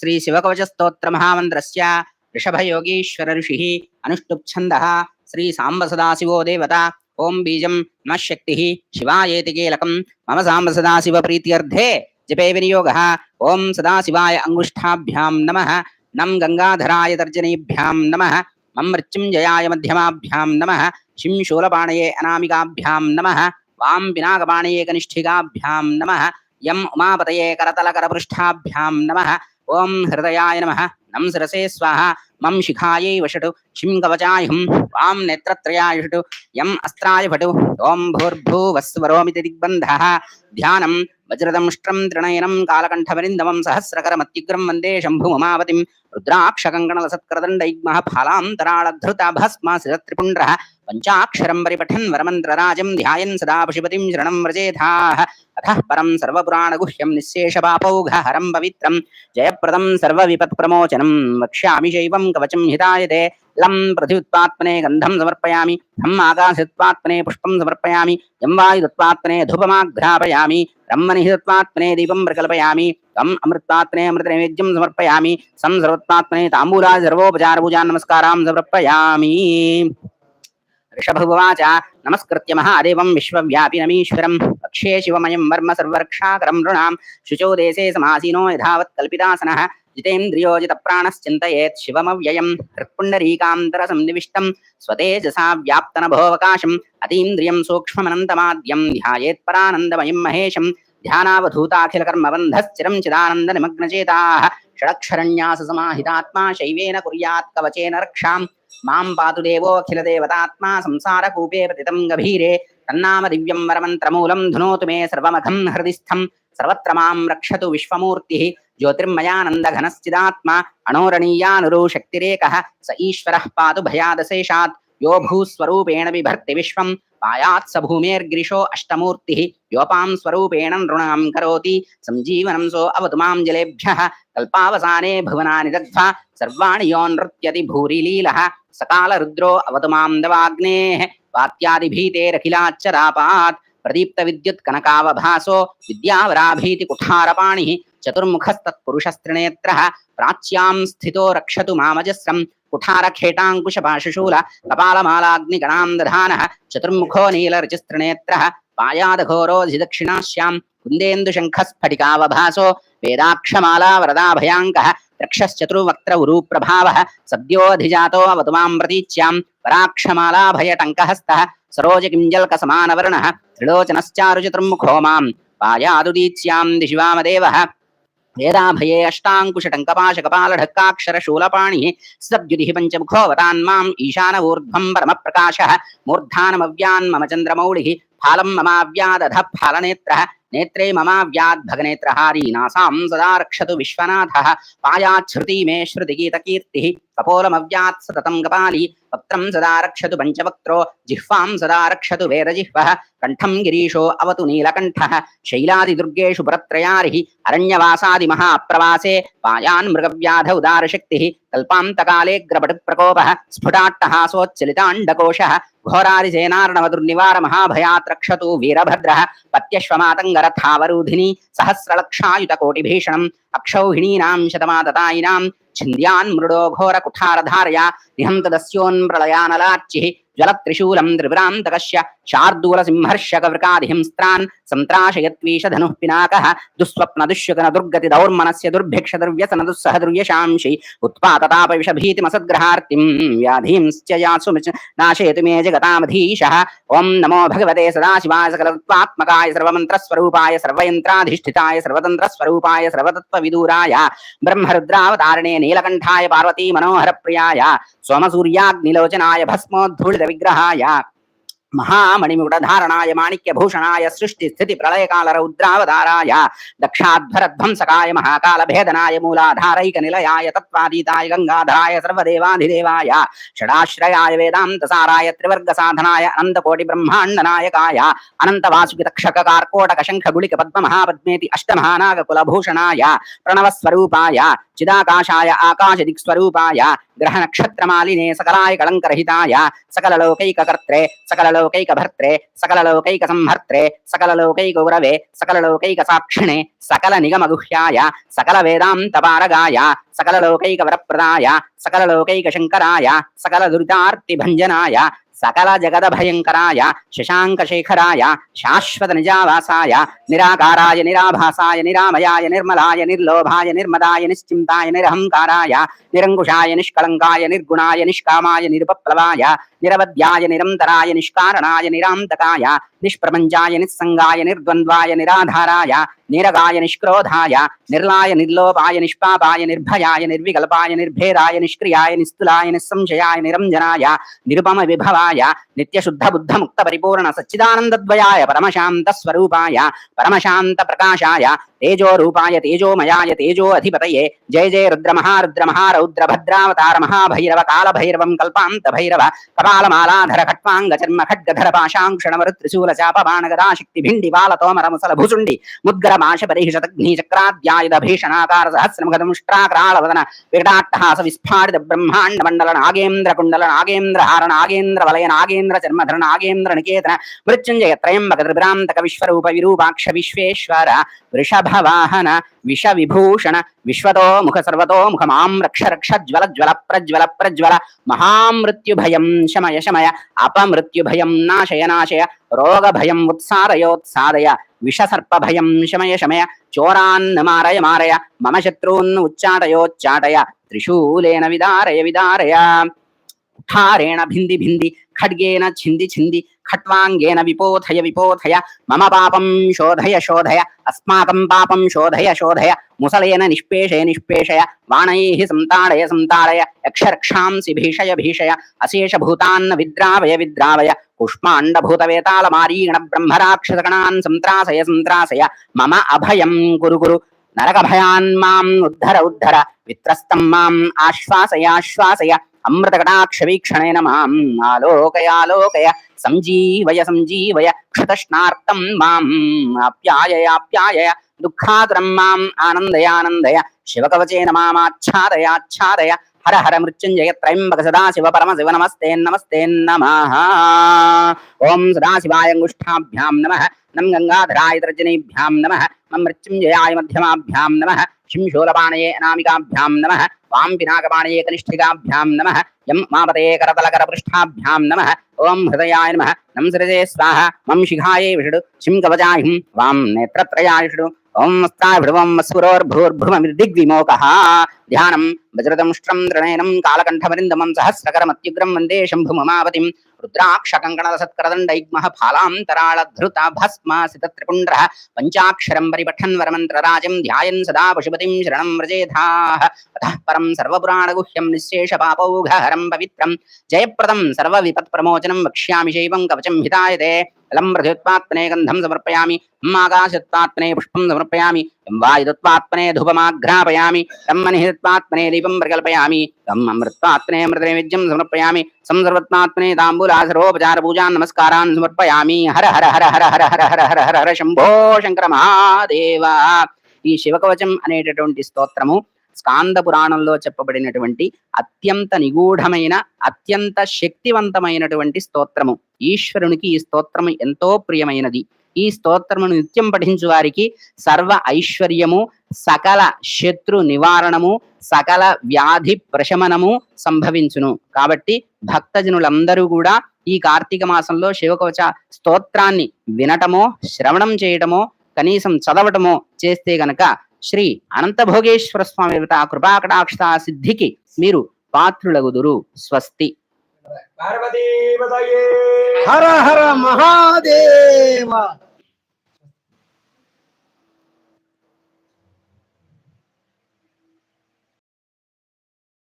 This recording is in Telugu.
శ్రీ శివకవచ స్తోత్ర మహామంత్రస్య ఋషభయోగీశ్వర ఋషి అనుష్టుప్ ఛందః శ్రీ సాంబ సదాశివో దేవత ఓం బీజం నమః శక్తి శివాయేతి కీలకం మమ సాంబ సదాశివ ప్రీత్యర్థే జపే వినియోగ ఓం సదాశివాయ అంగుష్ఠాభ్యాం నమః నం గంగాధరాయ తర్జనీభ్యాం నమః మం మృత్యుంజయాయ మధ్యమాభ్యాం నమః శిం శూలపాణయే అనామికాభ్యాం ఓం హృదయాయ నమ. నం శిరసే స్వాహ. మం శిఖాయై వషటు. శిం కవచాయ హుం వాం నేత్రత్రయాయ యం అస్త్రాయ భటు ఓం భూర్భూవస్వరోమితి దిగ్బంధ. ధ్యానం. వజ్రదంష్ట్రం త్రిణయనం కాలకంఠవరిందమం సహస్రకరమత్యుగ్రం వందే శంభుమమావతిం రుద్రాక్షకంకణలసత్కరదండైగ్మః ఫలాంతరాళధృత భస్మ శిరత్రిపుండ్రः. పంచాక్షరం పరిపఠన్ వరమంత్రరాజం. ధ్యాయన్ సదా పశుపతిం శరణం వ్రజేథాః అథః పరం సర్వపురాణగుహ్యం నిశేషపాపౌఘహరం పవిత్రం. జయప్రదం సర్వవిపత్ప్రమోచనం. వక్ష్యామి శైవం కవచం హితాయతే. లం పృథివ్యుత్పాత్మనే గంధం సమర్పయామి. హం ఆకాశత్వాత్మనే పుష్పం సమర్పయామి. యం వాయుదత్వాత్మనే ధూపమాఘ్రాపయామి. బ్రహ్మణి దత్వాత్మనే దీపం ప్రకల్పయామి. తం అమృత్వాత్మనే అమృత నైవేద్యం సమర్పయామి. సం సర్వత్వాత్మనే తాంబూలా సర్వోపచార పూజా నమస్కారాం సమర్పయామి. ऋषभुवाच नमस्कृत्य महादेवं विश्वव्यापिनमीश्वरं पक्षे शिवमयं वर्म सर्वरक्षाकरं नृणां। शुचो देशे समासीनो यथावत् कल्पितासनः। जितेन्द्रियो जितप्राणश्चिन्तयेत् शिवमव्ययं। हृत्पुण्डरीकान्तरसन्निविष्टं। स्वतेजसा व्याप्तनभोऽवकाशम्। अतीन्द्रियं सूक्ष्ममनन्तमाद्यं। ध्यायेत् परानन्दमयं महेशं ध्यानावधूताखिलकर्मबन्धश्चिरं चिदानन्दनिमग्नचेताः। षडक्षरन्याससमाहितात्मा शैवेन कुर्यात् कवचेन रक्षाम्। माँ पातु देवोऽखिलदेवतात्मा संसारकूपे पतितं गभीरे। तन्नाम दिव्यं वरमन्त्रमूलं धुनोतु मे सर्वमखं हृदिस्थं सर्वत्र माँ रक्षतु विश्वमूर्तिः। ज्योतिर्मयानन्दघनश्चिदात्मा अणोरणीयानुरो शक्तिरेकः स ईश्वरः पातु भयादशेषात्। यो भूस्वरूपेण बिभर्ति विश्वं पायात् स भूमेर्गिरिशो अष्टमूर्तिः। योपां स्वरूपेण नृणां करोति। सञ्जीवनं सो अवतु माँ जलेभ्यः। कल्पावसाने भुवनानि दग्धा सर्वाणि यो नृत्यति भूरिलीलः सकालरुद्रो अवतु माँ दवाग्नेः। वात्यादिभीतेरखिलाच्चरापात् कनकावभासो विद्यावराभीति कुठारपाणिः। चतुर्मुखस्तत्पुरुषस्त्रिनेत्रः। प्राच्यां स्थितो रक्षतु मामजस्रम् कुठारखेटाङ्कुशपाशुशूल। कपालमालाग्निगणां दधानः। चतुर्मुखो नीलरजस्त्रिनेत्रः। पायादघोरोधिदक्षिणास्यां कुन्देन्दुशङ्खस्फटिकावभासो। वेदाक्षमाला वरदाभयाङ्कः रक्षश्चतुर्वक्त्र उरुप्रभावः सद्योऽधिजातो अवतुमां प्रतीच्यां वराक्षमालाभयटङ्कहस्तः सरोजकिञ्जल्कसमानवर्णः, त्रिलोचनश्चारुचतुर्मुखो माँ पायादुदीच्यां दिशि वेदाभये अष्टाङ्कुशटङ्कपाशकपालढक्काक्षरशूलपाणिः सद्युदिः पञ्चमुखोऽवतान्माम् परमप्रकाशः ममाव्यादधः, फालनेत्रः नेत्रे ममाव्याद्भगनेत्रहारी नासां सदा रक्षतु विश्वनाथः पायाच्छ्रुति मे श्रुतिगीतकीर्तिः। कपोलमव्यात् सततं कपाली, वक्त्रं सदा रक्षतु पञ्चवक्त्रो, जिह्वां सदा रक्षतु वेदजिह्वः, कण्ठं गिरीशो अवतु नीलकण्ठः, शैलादिदुर्गेषु पुरत्रयारिः, अरण्यवासादिमहाप्रवासे, पायान् मृगव्याध उदारशक्तिः, कल्पान्तकाले ग्रपटप्रकोपः स्फुटाट्टहासोच्चलिताण्डकोशः घोरारिसेनार्णवदुर्निवारमहाभयात् रक्षतु वीरभद्रः, पत्यश्वमातङ्गरथावरूधिनी, सहस्रलक्षायुतकोटिभीषणम्, अक्षौहिणीनां शतमाततायिनां మహాప్రవాసే మృడో ఘోర కుఠారధారయా నిహంతదస్యోన్ ప్రళయానలార్చి జ్వలత్రిశూలం త్రిపురాంతకస్య శార్దూల సింహర్షక వృకాధిహింస్త్రాన్ సంత్రాశయత్వీష ధనుః పినాక దుస్వప్న దుష్యకన దుర్గతి దౌర్మనస్య దుర్భిక్ష దుర్వ్యసన దుస్సహ దుర్యశాంశి ఉత్పాతతాప విషభీతిమసద్గ్రహార్తిం వ్యాధీంశ్చ వ్యాధీంశ్చయాసు నాశయతు మే జగతామధీశ ఓం నమో భగవతే సదాశివాయ సకలత్వాత్మకాయ సర్వమంత్రస్వరూపాయ సర్వయంత్రాధిష్ఠితాయ సర్వతంత్రస్వరూపాయ సర్వతత్వవిదూరాయ బ్రహ్మరుద్రావతారణే నీలకంఠాయ పార్వతీ మనోహర ప్రియాయ సోమసూర్యాగ్నిలోచనాయ భస్మోద్ధూళిత విగ్రహాయ. మహామణిముకుటధారణాయ మాణిక్యభూషణాయ సృష్టి స్థితి ప్రళయకాల రౌద్రావతారాయ దక్షాధ్వరధ్వంసకాయ మహాకాల భేదనాయ మూలాధారైక నిలయాయ తత్వాతీతాయ గంగాధరాయ సర్వదేవాధిదేవాయ షడాశ్రయాయ వేదాంత సారాయ త్రివర్గ సాధనాయ అనంతకోటి బ్రహ్మాండ నాయకాయ అనంత వాసుకి తక్షక కార్కోటక శంఖ గుళిక పద్మ మహాపద్మేతి అష్టమహానాగ కులభూషణాయ ప్రణవస్వరూపాయ చిదాకాశాయ ఆకాశ దిక్స్వరూపాయ గ్రహ నక్షత్రమాలినే సకలాయ కళంకరహితాయ సకల లోకైకకర్త్రే సకల సకలలోకైక భర్త్రే సకలలోకైక సంహర్త్రే సకలలోకైక గురవే సకలలోకైక సాక్షిణే సకల నిగమగుహ్యాయ సకల వేదాంత పారగాయ సకలలోకైక వరప్రదాయ సకలలోకైక శంకరాయ సకల దురితార్తి భంజనాయ సకల జగద భయంకరాయ శశాంక శేఖరాయ శాశ్వత నిజావాసాయ నిరాకారాయ నిరాభాసాయ నిరామయాయ నిర్మలాయ నిర్లోభాయ నిర్మదాయ నిశ్చింతాయ నిరహంకారాయ నిరంకుశాయ నిష్కళంకాయ నిర్గుణాయ నిష్కామాయ నిరుపప్లవాయ నిరవధ్యాయ నిరంతరాయ నిష్కారణాయ నిరాంతకాయ నిష్ప్రపంచాయ నిస్సంగాయ నిర్ద్వంద్వాయ నిరాధారాయ నీరగాయ నిష్క్రోధాయ నిర్లాయ నిర్లోపాయ నిష్పాపాయ నిర్భయాయ నిర్వికల్పాయ నిర్భేదాయ నిష్క్రియాయ నిస్తులాయ నిస్సంశయాయ నిరంజనాయ నిరుపమ విభవాయ నిత్యశుద్ధ బుద్ధ ముక్త పరిపూర్ణ సచ్చిదానందద్వయాయ పరమశాంత స్వరూపాయ పరమశాంత ప్రకాశాయ తేజో రూపాయ తేజోమయాయ తేజో అధిపతయే. జయ జయ రుద్ర మహారుద్ర మహారౌద్ర భద్రావతార మహాభైరవ కాలభైరవం కల్పాంత భైరవ కపాలమాలాధర ఖట్వాంగ చర్మ ఖడ్గధర పాశాంక్షణమరు త్రిశూల శాప బాణగదా శక్తి భిండి బాల తోమర ముసల భుజుండి ముద్గర మాష పరిహిషతగ్ని చక్రాద్యాయుధ భీషణాకార సహస్రముఖదముష్ట్రాకరాళవదన వికటాట్టహాస విస్ఫాటిత బ్రహ్మాండ మండల నాగేంద్ర కుండల నాగేంద్ర హార నాగేంద్ర వలయ నాగేంద్ర చర్మధర నాగేంద్ర నికేతన మృత్యుంజయ త్రయంబక త్రిభ్రాంతక విశ్వరూప విరూపాక్ష విశ్వేశ్వర వృషభ వాహన విష విభూషణ విశ్వతో ముఖ సర్వతో ముఖ మాం రక్ష రక్ష జ్వల జ్వల ప్రజ్వల ప్రజ్వల మహామృత్యుభయం శమయ శమయ అపమృత్యుభయం నాశయ నాశయ రోగ భయం ఉత్సాదయోత్సాదయ విషసర్ప భయం శమయ శమయ చోరాన్న మారయ మారయ మమ శత్రూన్ ఉచ్చాటయోచ్చాటయ త్రిశూలేన విదారయ విదారయ. ఠారేణ భింది భింది ఖడ్గేన ఛింది ఛింది ఖట్వాంగేన విపోథయ విపోథయ మమ పాపం శోధయ శోధయ అస్మాకం పాపం శోధయ శోధయ ముసలేన నిష్పేషయ నిష్పేషయ బాణైః సంతాడయ సంతాడయ యక్షరక్షాంసి భీషయ భీషయ అశేష భూతాన్న విద్రావయ విద్రావయ కుష్మాండ భూతవేతాల మారీగణ బ్రహ్మరాక్షసగణాన్ సంత్రాసయ సంత్రాసయ మమ అభయం గురు గురు నరక భయాన్ మాం ఉద్ధర ఉద్ధర విత్రస్తం మాం ఆశ్వాసయ ఆశ్వాసయ అమృత కటాక్ష వీక్షణేన మాం ఆలోకయ సంజీవయ సంజీవయ క్షతష్ణార్తం మాం ఆప్యాయయ ఆప్యాయయ దుఃఖాతురం మాం ఆనందయానందయ ఆనందయ శివకవచేన మామాచ్ఛాదయ హర హర మృత్యుంజయ త్రయంబక సదాశివ పరమశివ నమస్తే నమస్తే నమ. ఓం సదాశివాయ నమ. నం గంగాధరాయ తర్జనీభ్యాం నమ. మం మృత్యుంజయాయ మధ్యమాభ్యాం నమ. శింశూలపాణయే అనామికాభ్యాం నమ. వాం పినాకపాణయే కనిష్ఠికాభ్యాం నమః యం మాపతే కరతలకరపృష్ఠాభ్యాం నమః ఓం హృదయాయ నమః నం సృజే స్వాహ మం శిఖాయే విషుడు శిం కవచాహిం వాం నేత్రత్రయాయుషుడు ఓం మస్తాభిభవం స్ఫురోర్భూర్భువమిర్దిగ్విమోకः ధ్యానం వజ్రదంష్ట్రం ద్రణయనం కాళకంఠమరిందమం సహస్రకరమత్యుగ్రం వందే శంభుమమావతిం రుద్రాక్షకంకణసత్కరదండైగ్మః ఫాలాంతరాళధృత భస్మాసితత్రిపుండ్ర పంచాక్షరం పరిపఠన్ వరమంత్రరాజం ధ్యాయన్ సదా పశుపతిం శరణం వ్రజేధాః. అతః పరం సర్వపురాణగుహ్యం నిశ్శేషపాపౌఘహరం పవిత్రం. జయప్రదం సర్వవిపత్ప్రమోచనం వక్ష్యామి శైవం కవచం హితాయతే. అలం గంధం సమర్పయామి ఆకాశత్వాత్మనే పుష్పం సమర్పయామి వాయుదత్వాత్మనే ధూపమాఘ్రాపయామి బ్రహ్మనిహిత్వాత్మనే దీపం ప్రకల్పయామి తమ్ అమృత్వాత్మనే మృతనైవేద్యం సమర్పయామి సంసర్వత్మాత్మనే తాంబూలాసరోపచార పూజాన్ నమస్కారాన్ సమర్పయామి హర హర హర హర హర హర హర హర హర హర శంభో శంకర మహాదేవ. ఈ శివకవచం అనేటటువంటి స్తోత్రము స్కాంద పురాణంలో చెప్పబడినటువంటి అత్యంత నిగూఢమైన అత్యంత శక్తివంతమైనటువంటి స్తోత్రము. ఈశ్వరునికి ఈ స్తోత్రము ఎంతో ప్రియమైనది. ఈ స్తోత్రమును నిత్యం పఠించు వారికి సర్వ ఐశ్వర్యము సకల శత్రు నివారణము సకల వ్యాధి ప్రశమనము సంభవించును. కాబట్టి భక్తజనులందరూ కూడా ఈ కార్తీక మాసంలో శివకవచ స్తోత్రాన్ని వినటమో శ్రవణం చేయటమో కనీసం చదవటమో చేస్తే గనక శ్రీ అనంతభోగేశ్వర స్వామి దేవత కృపాకటాక్ష సిద్ధికి మీరు పాత్రులగుదురు. స్వస్తి. హర హర మహాదేవ.